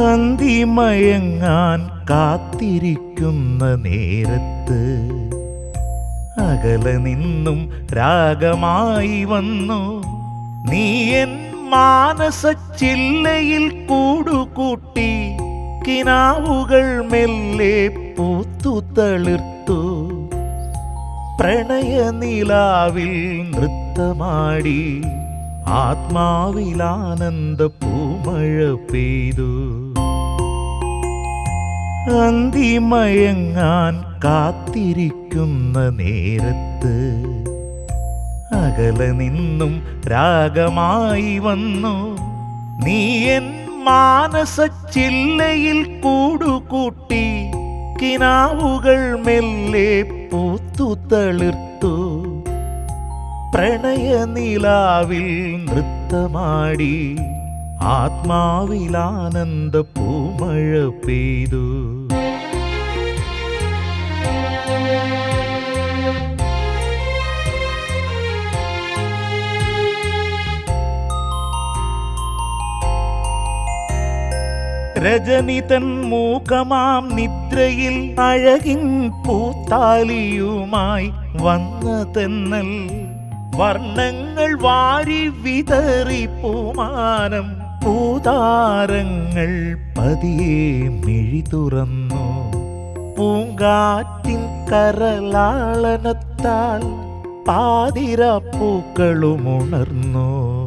അന്തിമയങ്ങാൻ കാത്തിരിക്കുന്ന നേരത്ത് അകലെ നിന്നും രാഗമായി വന്നു. നീ എൻ മാനസ ചില്ലയിൽ കൂടുകൂട്ടി കിനാവുകൾ മെല്ലെ പൂത്തു തളിർത്തു. പ്രണയനിലാവിൽ നൃത്തമാടി ആത്മാവിലാനന്ദ പൂമഴ പെയ്തു. അന്തിമയങ്ങാൻ കാത്തിരിക്കുന്ന നേരത്ത് അകലെ നിന്നും രാഗമായി വന്നു. നീ എൻ മാനസ ചില്ലയിൽ കൂടുകൂട്ടി കിനാവുകൾ മെല്ലെ പൂത്തു തളിർത്തു. പ്രണയനിലാവിൽ നൃത്തമാടി ആത്മാവിലാനന്ദ പൂമഴ പെയ്തു. രജനി തൻ മൂക്കമാം നിദ്രയിൽ അഴകിൻ പൂത്താലിയുമായി വന്നതെന്നൽ വർണങ്ങൾ വാരി വിതറി പൂമാനം പൂതാരങ്ങൾ പതിയെ മിഴി തുറന്നു. പൂങ്കാറ്റിൻ കരലാളനത്താൽ പാതിരപ്പൂക്കളുമുണർന്നു.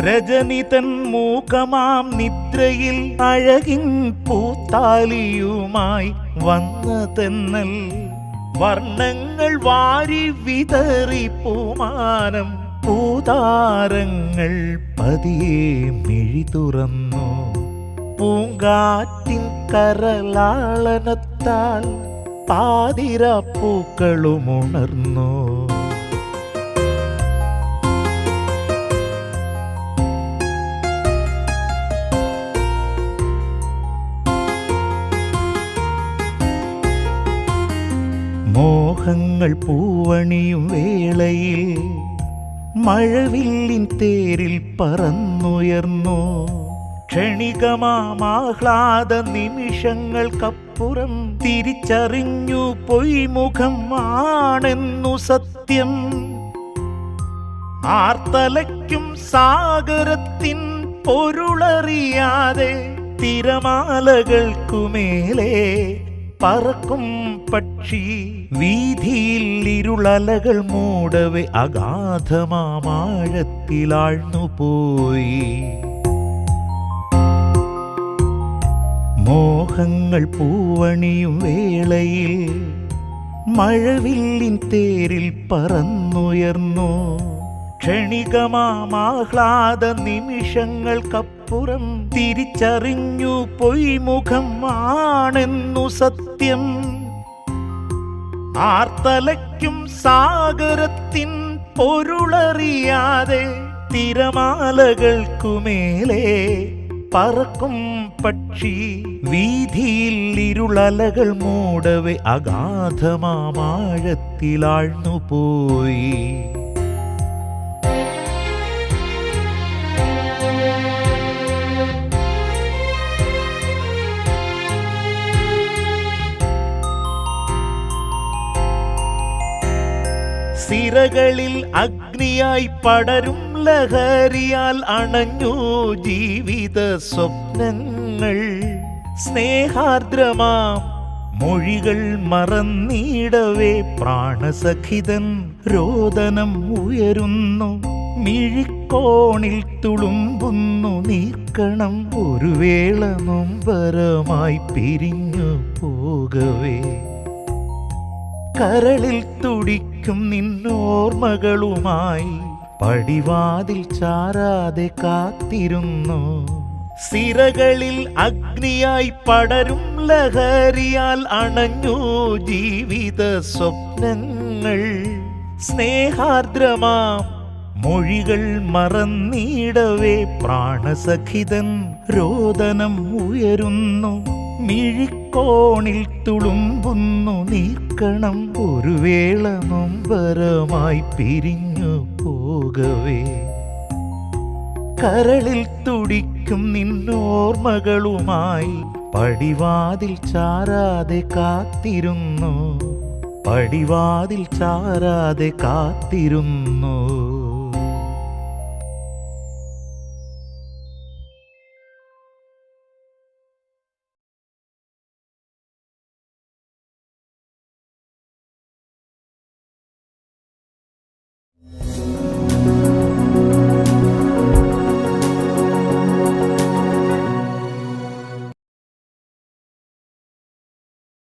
രജനിതൻ മൂകമാം നിദ്രയിൽ അഴകിൻ പൂത്താലിയുമായി വന്നതെന്നൽ വർണങ്ങൾ വാരി വിതറി പൂമാനം പൂതാരങ്ങൾ പതിയെ മിഴി തുറന്നു. പൂങ്കാറ്റിൻ കരലാളനത്താൽ പാതിരപ്പൂക്കളുമുണർന്നു മോഹങ്ങൾ പൂവണിയും വേളയിൽ മഴവില്ലിൻ തേരിൽ പറന്നുയർന്നു. ക്ഷണികമാഹ്ലാദ നിമിഷങ്ങൾക്കപ്പുറം തിരിച്ചറിഞ്ഞു പൊയ്മുഖം ആണെന്നു സത്യം. ആർത്തലയ്ക്കും സാഗരത്തിൻ പൊരുളറിയാതെ തിരമാലകൾക്കുമേലെ പറക്കും പക്ഷി വീതിയിൽ ഇരുളലകൾ മൂടവെ അഗാധമാഴത്തിലാഴ്ന്നു പോയി. മോഹങ്ങൾ പൂവണിയും വേളയിൽ മഴവില്ലിൻ തേരിൽ പറന്നുയർന്നു. ക്ഷണികമാഹ്ലാദ നിമിഷങ്ങൾക്കപ്പുറം തിരിച്ചറിഞ്ഞു പൊയ്മുഖം ആണെന്നു സത്യം. ആർത്തലയ്ക്കും സാഗരത്തിൻ പൊരുളറിയാതെ തിരമാലകൾക്കുമേലെ പറക്കും പക്ഷി വീതിയിൽ ഇരുളലകൾ മൂടവെ അഗാധമാഴത്തിലാഴ്ന്നു പോയി സിരകളിൽ അഗ്നിയായി പടരും ലഹരിയാൽ അണഞ്ഞു ജീവിത സ്വപ്നങ്ങൾ. സ്നേഹാർദ്രമാം മൊഴികൾ മറന്നിടവേ പ്രാണസഖിതൻ രോദനം ഉയരുന്നു. മിഴിക്കോണിൽ തുളുമ്പുന്നു നീക്കണം ഒരു വേള നൊമ്പരമായി പിരിഞ്ഞു പോകവേ. കരളിൽ തുടിക്കും നിന്നോർമകളുമായി പടിവാതിൽ ചാരാതെ കാത്തിരുന്നു. സിരകളിൽ അഗ്നിയായി പടരും ലഹരിയാൽ അണഞ്ഞു ജീവിത സ്വപ്നങ്ങൾ. സ്നേഹാർദ്രമാം മൊഴികൾ മറന്നിടവേ പ്രാണസഖിതൻ രോദനം ഉയരുന്നു. മിഴിക്കോണിൽ തുളുമ്പുന്നു നീക്കണം ഒരു വേള നൊമ്പരമായി പിരിഞ്ഞു പോകവേ. കരളിൽ തുടിക്കും നിന്നോർമ്മകളുമായി പടിവാതിൽ ചാരാതെ കാത്തിരുന്നു. പടിവാതിൽ ചാരാതെ കാത്തിരുന്നു.